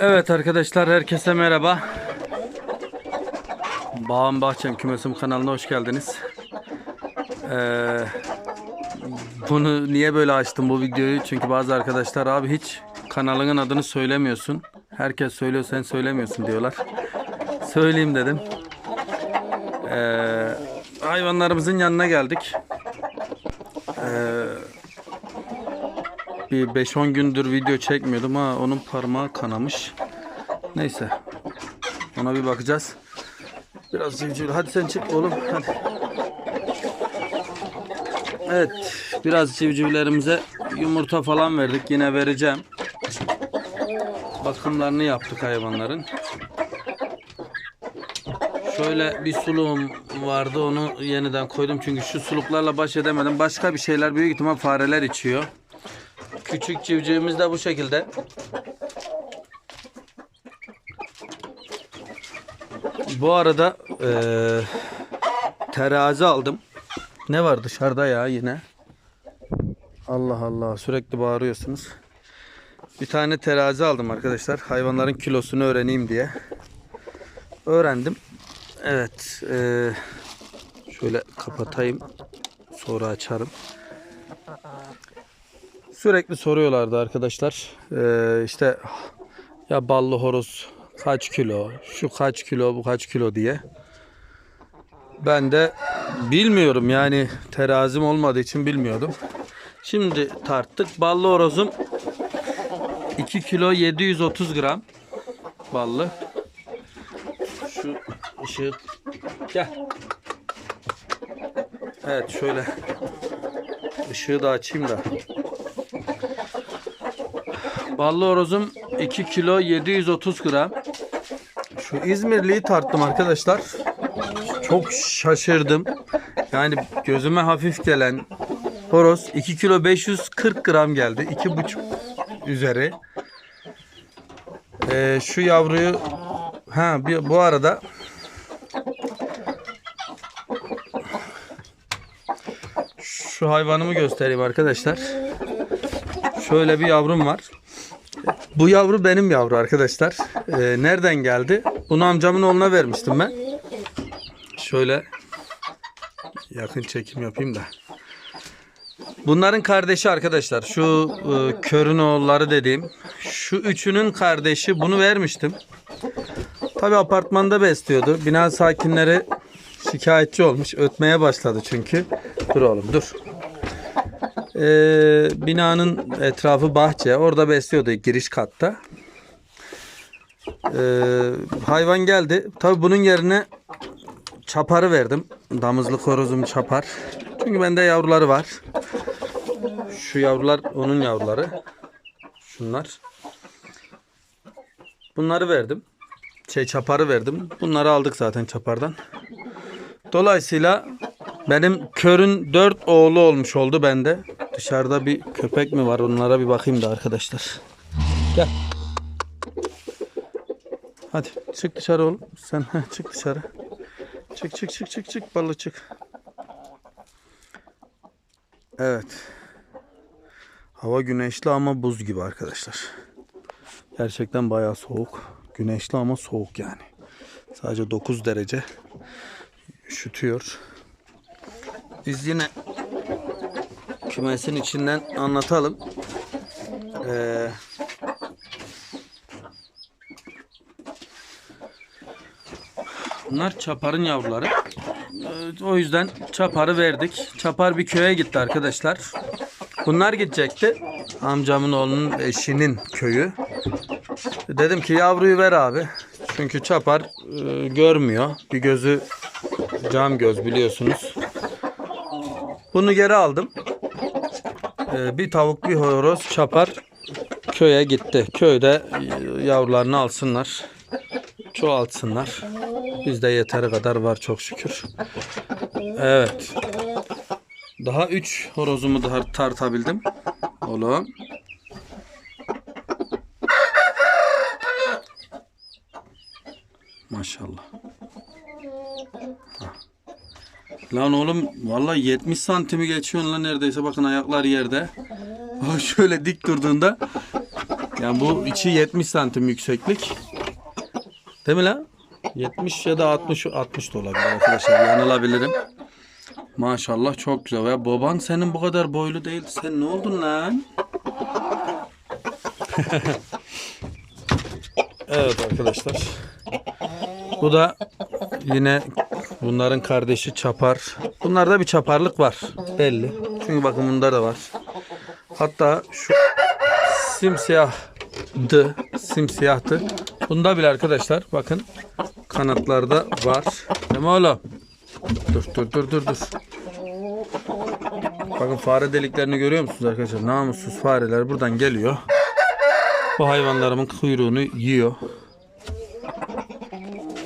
Evet arkadaşlar herkese merhaba. Bağım Bahçem Kümesim kanalına hoş geldiniz. Ee, bunu niye böyle açtım bu videoyu? Çünkü bazı arkadaşlar abi hiç kanalının adını söylemiyorsun. Herkes söylüyor sen söylemiyorsun diyorlar. Söyleyeyim dedim. Ee, hayvanlarımızın yanına geldik. Ee, bir 5-10 gündür video çekmiyordum ama onun parmağı kanamış. Neyse. Ona bir bakacağız. Biraz civciv. Hadi sen çık oğlum. Hadi. Evet. Biraz civcivlerimize yumurta falan verdik. Yine vereceğim. Bakımlarını yaptık hayvanların. Şöyle bir suluğum vardı onu yeniden koydum çünkü şu suluklarla baş edemedim. Başka bir şeyler büyük ihtimal fareler içiyor. Küçük civcivimiz de bu şekilde. Bu arada eee, terazi aldım. Ne var dışarıda ya yine? Allah Allah sürekli bağırıyorsunuz. Bir tane terazi aldım arkadaşlar. Hayvanların kilosunu öğreneyim diye. Öğrendim. Evet. eee, şöyle kapatayım. Sonra açarım. Sürekli soruyorlardı arkadaşlar. Ee, işte ya ballı horoz kaç kilo, şu kaç kilo, bu kaç kilo diye. Ben de bilmiyorum yani terazim olmadığı için bilmiyordum. Şimdi tarttık. Ballı horozum 2 kilo 730 gram ballı. Şu ışığı gel. Evet şöyle ışığı da açayım da. Ballı horozum 2 kilo 730 gram. Şu İzmirli'yi tarttım arkadaşlar. Çok şaşırdım. Yani gözüme hafif gelen horoz 2 kilo 540 gram geldi. 2,5 üzeri. Ee, şu yavruyu ha bir, bu arada şu hayvanımı göstereyim arkadaşlar. Şöyle bir yavrum var. Bu yavru benim yavru arkadaşlar. Ee, nereden geldi? Bunu amcamın oğluna vermiştim ben. Şöyle yakın çekim yapayım da. Bunların kardeşi arkadaşlar. Şu e, körün oğulları dediğim. Şu üçünün kardeşi. Bunu vermiştim. Tabi apartmanda besliyordu. Bina sakinleri şikayetçi olmuş. Ötmeye başladı çünkü. Dur oğlum dur. Ee, binanın etrafı bahçe. Orada besliyordu giriş katta. Ee, hayvan geldi. Tabi bunun yerine çaparı verdim. Damızlık horozum çapar. Çünkü bende yavruları var. Şu yavrular onun yavruları. Şunlar. Bunları verdim. Şey çaparı verdim. Bunları aldık zaten çapardan. Dolayısıyla benim körün dört oğlu olmuş oldu bende. Dışarıda bir köpek mi var? Onlara bir bakayım da arkadaşlar. Gel. Hadi çık dışarı oğlum. Sen çık dışarı. Çık çık çık çık çık ballı çık. Evet. Hava güneşli ama buz gibi arkadaşlar. Gerçekten bayağı soğuk. Güneşli ama soğuk yani. Sadece 9 derece üşütüyor. Biz yine kümesin içinden anlatalım. Ee, bunlar çaparın yavruları. Ee, o yüzden çaparı verdik. Çapar bir köye gitti arkadaşlar. Bunlar gidecekti. Amcamın oğlunun eşinin köyü. Dedim ki yavruyu ver abi. Çünkü çapar e, görmüyor. Bir gözü cam göz biliyorsunuz. Bunu geri aldım. Ee, bir tavuk bir horoz çapar köye gitti. Köyde yavrularını alsınlar. Çoğaltsınlar. Bizde yeteri kadar var çok şükür. Evet. Daha 3 horozumu daha tartabildim. Oğlum. Maşallah. Lan oğlum vallahi 70 santimi geçiyorsun lan neredeyse bakın ayaklar yerde. Şöyle dik durduğunda Yani bu içi 70 santim yükseklik. Değil mi lan? 70 ya da 60 60 da olabilir arkadaşlar. Yanılabilirim. Maşallah çok güzel. Ya baban senin bu kadar boylu değil. Sen ne oldun lan? evet arkadaşlar. Bu da yine bunların kardeşi çapar. Bunlarda bir çaparlık var. Belli. Çünkü bakın bunda da var. Hatta şu simsiyahdı. Simsiyahtı. Bunda bile arkadaşlar bakın kanatlarda var. Değil mi oğlum? Dur dur dur dur dur. Bakın fare deliklerini görüyor musunuz arkadaşlar? Namussuz fareler buradan geliyor. Bu hayvanlarımın kuyruğunu yiyor.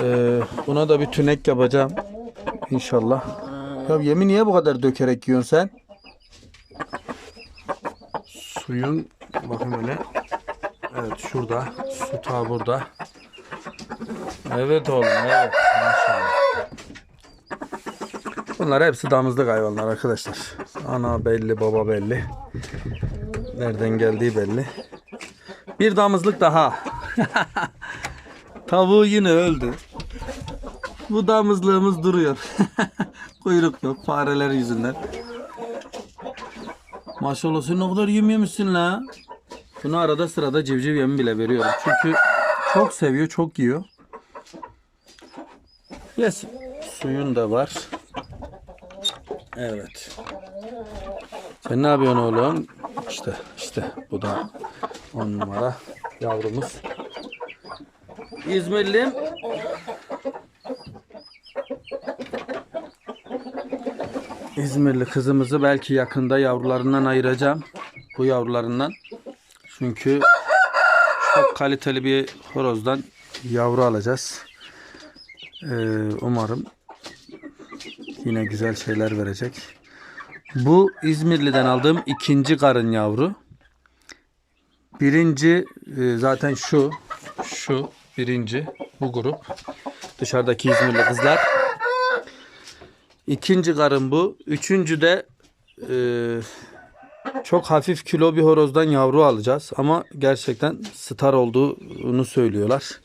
Ee, buna da bir tünek yapacağım. İnşallah. Ya yemi niye bu kadar dökerek yiyorsun sen? Suyun bakın öyle. Evet şurada. Su ta burada. Evet oğlum evet. Maşallah. Bunlar hepsi damızlık hayvanlar arkadaşlar. Ana belli, baba belli. Nereden geldiği belli. Bir damızlık daha. Tavuğu yine öldü. Bu damızlığımız duruyor. Kuyruk yok fareler yüzünden. Maşallah sen ne kadar yem yemişsin la. Bunu arada sırada civciv yemi bile veriyorum. Çünkü çok seviyor, çok yiyor. Yes. Suyun da var. Evet. Sen ne yapıyorsun oğlum? İşte, işte bu da on numara yavrumuz. İzmirliyim. İzmirli kızımızı belki yakında yavrularından ayıracağım. Bu yavrularından. Çünkü çok kaliteli bir horozdan yavru alacağız. Ee, umarım yine güzel şeyler verecek. Bu İzmirli'den aldığım ikinci karın yavru. Birinci e, zaten şu. Şu birinci. Bu grup. Dışarıdaki İzmirli kızlar. İkinci karın bu. Üçüncü de e, çok hafif kilo bir horozdan yavru alacağız. Ama gerçekten star olduğunu söylüyorlar.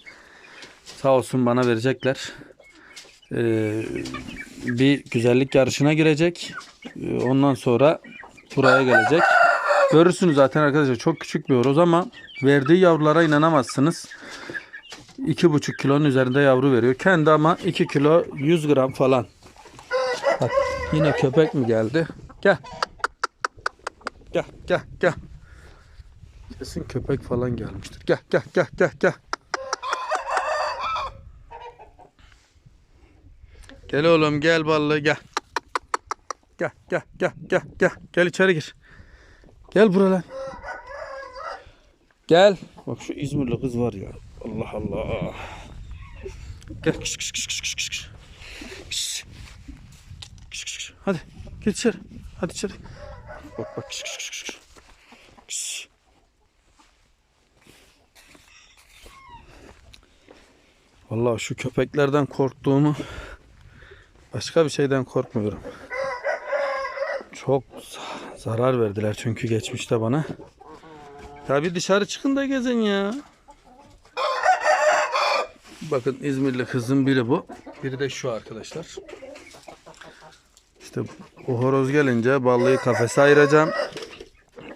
Sağ olsun bana verecekler. Ee, bir güzellik yarışına girecek. Ee, Ondan sonra buraya gelecek. Görürsünüz zaten arkadaşlar çok küçük bir horoz ama verdiği yavrulara inanamazsınız. 2,5 kilonun üzerinde yavru veriyor. Kendi ama 2 kilo 100 gram falan. Bak yine köpek mi geldi? Gel. Gel gel gel. Kesin köpek falan gelmiştir. Gel gel gel gel gel. Gel oğlum gel ballı gel. Gel gel gel gel gel. Gel içeri gir. Gel buralar. Gel. Bak şu İzmirli kız var ya. Allah Allah. Gel. Kış kış kış kış kış kış. Kış. Kış kış. Hadi gir içeri. Hadi içeri. Bak bak kış kış kış kış. Kış. Vallahi şu köpeklerden korktuğumu Başka bir şeyden korkmuyorum. Çok za- zarar verdiler çünkü geçmişte bana. Ya bir dışarı çıkın da gezin ya. Bakın İzmirli kızın biri bu. Biri de şu arkadaşlar. İşte o horoz gelince ballıyı kafese ayıracağım.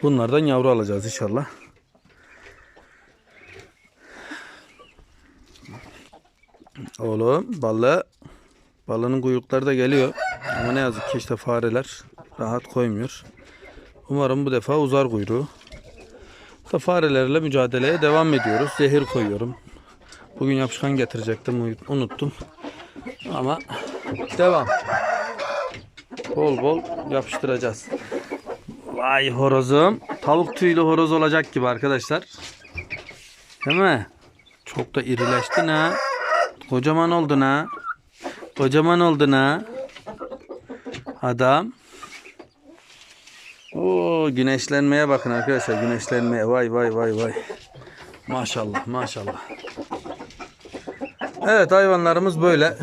Bunlardan yavru alacağız inşallah. Oğlum ballı Balının kuyrukları da geliyor. Ama ne yazık ki işte fareler rahat koymuyor. Umarım bu defa uzar kuyruğu. Da farelerle mücadeleye devam ediyoruz. Zehir koyuyorum. Bugün yapışkan getirecektim unuttum. Ama devam. Bol bol yapıştıracağız. Vay horozum. Tavuk tüylü horoz olacak gibi arkadaşlar. Değil mi? Çok da irileştin ha. Kocaman oldun ha. Kocaman oldun ha. Adam. Oo güneşlenmeye bakın arkadaşlar güneşlenmeye. Vay vay vay vay. Maşallah maşallah. Evet hayvanlarımız böyle.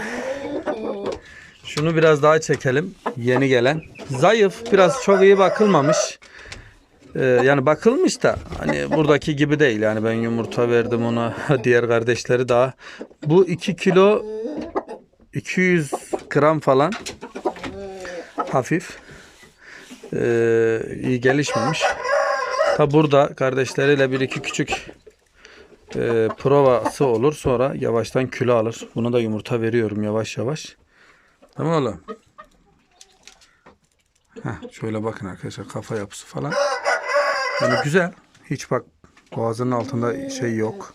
Şunu biraz daha çekelim. Yeni gelen. Zayıf. Biraz çok iyi bakılmamış. Ee, yani bakılmış da hani buradaki gibi değil. Yani ben yumurta verdim ona. Diğer kardeşleri daha. Bu 2 kilo 200 gram falan. Hafif. Ee, iyi gelişmemiş. Ta burada kardeşleriyle bir iki küçük e, provası olur. Sonra yavaştan kilo alır. Buna da yumurta veriyorum yavaş yavaş. Tamam oğlum. Heh, şöyle bakın arkadaşlar kafa yapısı falan. Yani güzel. Hiç bak boğazının altında şey yok.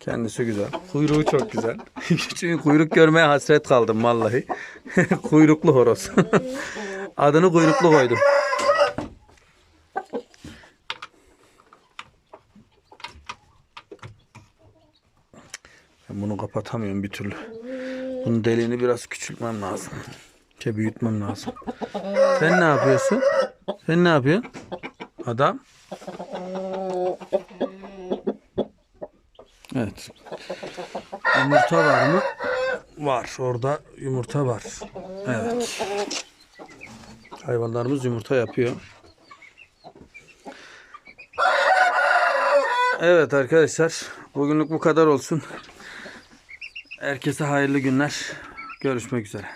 Kendisi güzel. Kuyruğu çok güzel. Çünkü kuyruk görmeye hasret kaldım vallahi. Kuyruklu horoz. Adını kuyruklu koydum. Ben bunu kapatamıyorum bir türlü. Bunun deliğini biraz küçültmem lazım. Şey büyütmem lazım. Sen ne yapıyorsun? Sen ne yapıyorsun? Adam. Evet. Yumurta var mı? Var. Orada yumurta var. Evet. Hayvanlarımız yumurta yapıyor. Evet arkadaşlar. Bugünlük bu kadar olsun. Herkese hayırlı günler. Görüşmek üzere.